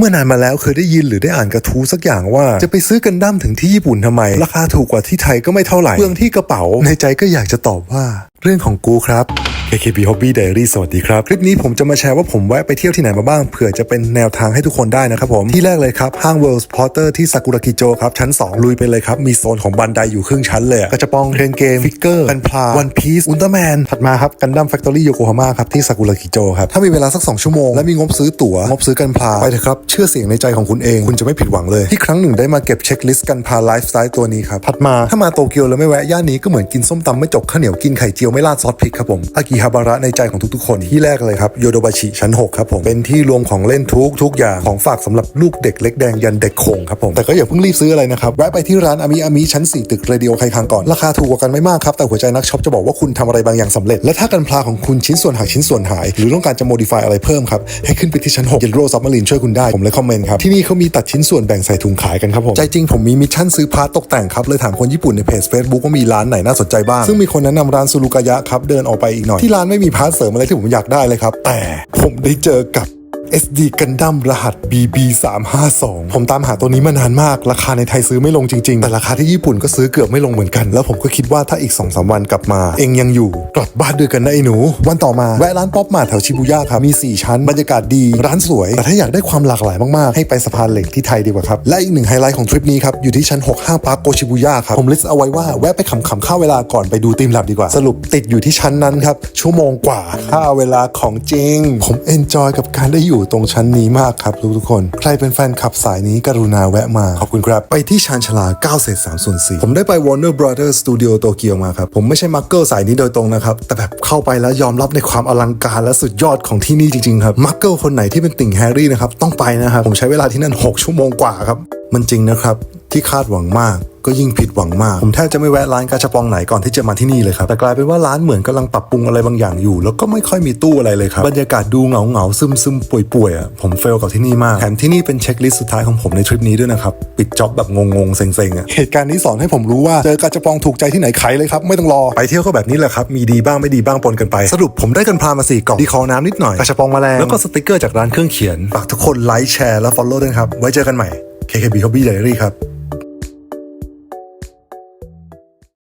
เมื่อนานมาแล้วเคยได้ยินหรือได้อ่านกระทู้สักอย่างว่าจะไปซื้อกันดั้มถึงที่ญี่ปุ่นทำไม ราคาถูกกว่าที่ไทยก็ไม่เท่าไหร่เรื่องที่กระเป๋าในใจก็อยากจะตอบว่า เรื่องของกูครับ KKB Hobby Diary สวัสดีครับ คลิปนี้ผมจะมาแชร์ว่าผมแวะไปเที่ยวที่ไหนมาบ้างเผื่อจะเป็นแนวทางให้ทุกคนได้นะครับผมที่แรกเลยครับ ห้าง World Porter ที่ซากุระกิโจครับ ชั้น 2 ลุยไปเลยครับ มีโซนของบันไดอยู่ครึ่งชั้นเลยกระจะปองเทรนเกม ฟิกเกอร์กันพลาวันพีซอุลตร้าแมนถัดมาครับกันดั้มแฟคทอรี่โยโกฮาม่าครับ ที่ซากุระกิโจครับ ถ้ามีเวลาสัก 2 ชั่วโมง และมีงบซื้อตั๋วงบซื้อกันพลาไปเถอะครับเชื่อเสียงในใจของคุณเองคุณจะไม่ผิดหวังเลยที่ครั้งหนึ่งได้มาเก็บเช็คลิสต์กันพาไลฟ์สไตล์ตัวนี้ครับถัดมาถ้ามาโตเกียวแล้วไม่แวะย่านนี้ก็เหมือนกินส้มตำไม่จกข้าวเหนียวกินไข่เจียวไม่ราดซอสพริกครับผมอากิฮาบาระในใจของทุกๆคนที่แรกเลยครับโยโดบาชิชั้น 6 ครับผม เป็นที่รวมของเล่นทุกทุกอย่างของฝากสำหรับลูกเด็กเล็กแดงยันเด็กโขงครับผม แต่ก็อย่าเพิ่งรีบซื้ออะไรนะครับ แวะไปที่ร้านอามิอามิชั้น 4 ตึกเรดิโอไคคังก่อน ราคาถูกกว่ากันไม่มากครับ แต่หัวใจนักช็อปจะบอกว่าคุณทำอะไรบางอย่างสำเร็จ และถ้ากันพลาของคุณชิ้นส่วนหักชิ้นส่วนหาย หรือต้องการจะโมดิฟายอะไรเพิ่มครับให้ขึ้นไปที่ชั้น6 Yellow Submarine ช่วยคุณได้ผมเลยคอมเมนต์ครับที่นี่เขามีตัดชิ้นส่วนแบ่งใส่ถุงขายกันครับผมใจจริงผมมีมิชชั่นซื้อพาร์ตตกแต่งครับเลยถามคนญี่ปุ่นในเพจ Facebook ว่ามีร้านไหนน่าสนใจบ้างซึ่งมีคนแนะนำร้านซูรุกายะครับเดินออกไปอีกหน่อยที่ร้านไม่มีพาร์ทเสริมอะไรที่ผมอยากได้เลยครับ แต่ผมได้เจอกับ SD กันดั้มรหัส BB 3 5 2ผมตามหาตัวนี้มานานมาก ราคาในไทยซื้อไม่ลงจริง ๆ แต่ราคาที่ญี่ปุ่นก็ซื้อเกือบไม่ลงเหมือนกัน แล้วผมก็คิดว่าถ้าอีก2อสวันกลับมา เองยังอยู่ กลับบ้านด้วยกันนะไอ้หนู วันต่อมา แวะร้านป๊อปมาแถวชิบูย่าครับ มี 4 ชั้น บรรยากาศดี ร้านสวย แต่ถ้าอยากได้ความหลากหลายมากๆ ให้ไปสะพานเหล็กที่ไทยดีกว่าครับ และอีกหนึ่งไฮไลท์ของทริปนี้ครับ อยู่ที่ชั้น 6 ห้างปาร์คโกชิบูย่าครับ ผมลิสต์เอาไว้ว่าแวะไปขำๆค่าเวลาก่อนไปดูตีมแลบดีกว่า สรุปติดอยู่ที่ชั้นนั้นครับ ชั่วโมงกว่าค่าเวลาของจริง ผมเอนจอยกับการได้อยู่ตรงชั้นนี้มากครับทุกทุกคน ใครเป็นแฟนคลับสายนี้กรุณาแวะมา ขอบคุณครับ ไปที่ชานชาลา9เศษ3ส่วน4ผมได้ไป Warner Brothers Studio โตเกียวมาครับ ผมไม่ใช่มักเกิลสายนี้โดยตรงนะครับ แต่แบบเข้าไปแล้วยอมรับในความอลังการและสุดยอดของที่นี่จริงๆครับมักเกิลคนไหนที่เป็นติ่งแฮร์รี่นะครับต้องไปนะครับผมใช้เวลาที่นั่น 6 ชั่วโมงกว่าครับมันจริงนะครับ ที่คาดหวังมาก ก็ยิ่งผิดหวังมาก ผมแทบจะไม่แวะร้านกาชาปองไหนก่อนที่จะมาที่นี่เลยครับ แต่กลายเป็นว่าร้านเหมือนกำลังปรับปรุงอะไรบางอย่างอยู่ แล้วก็ไม่ค่อยมีตู้อะไรเลยครับ บรรยากาศดูเหงาเหงาซึมซึมป่วยป่วยๆอะ ผมเฟลกับที่นี่มาก แถมที่นี่เป็นเช็คลิสต์สุดท้ายของผมในทริปนี้ด้วยนะครับ ปิดจ็อบแบบงงๆเซ็งๆอะ เหตุการณ์นี้สอนให้ผมรู้ว่า เจอกาชาปองถูกใจที่ไหนไขเลยครับ ไม่ต้องรอ ไปเที่ยวก็แบบนี้แหละครับ มีดีบ้างไม่ดีบ้างปนกันไป สรุปผมได้กันพามาสี่กล่องดีคอน้ำนิดหน่อยกาชาปองมาแรงแล้วก็สติกเกอร์จากร้านเครื่องเขียนฝากทุกคนไลค์แชร์และ follow ด้วยครับไว้เจอกันใหม่ KKB Hobby Diary ครับ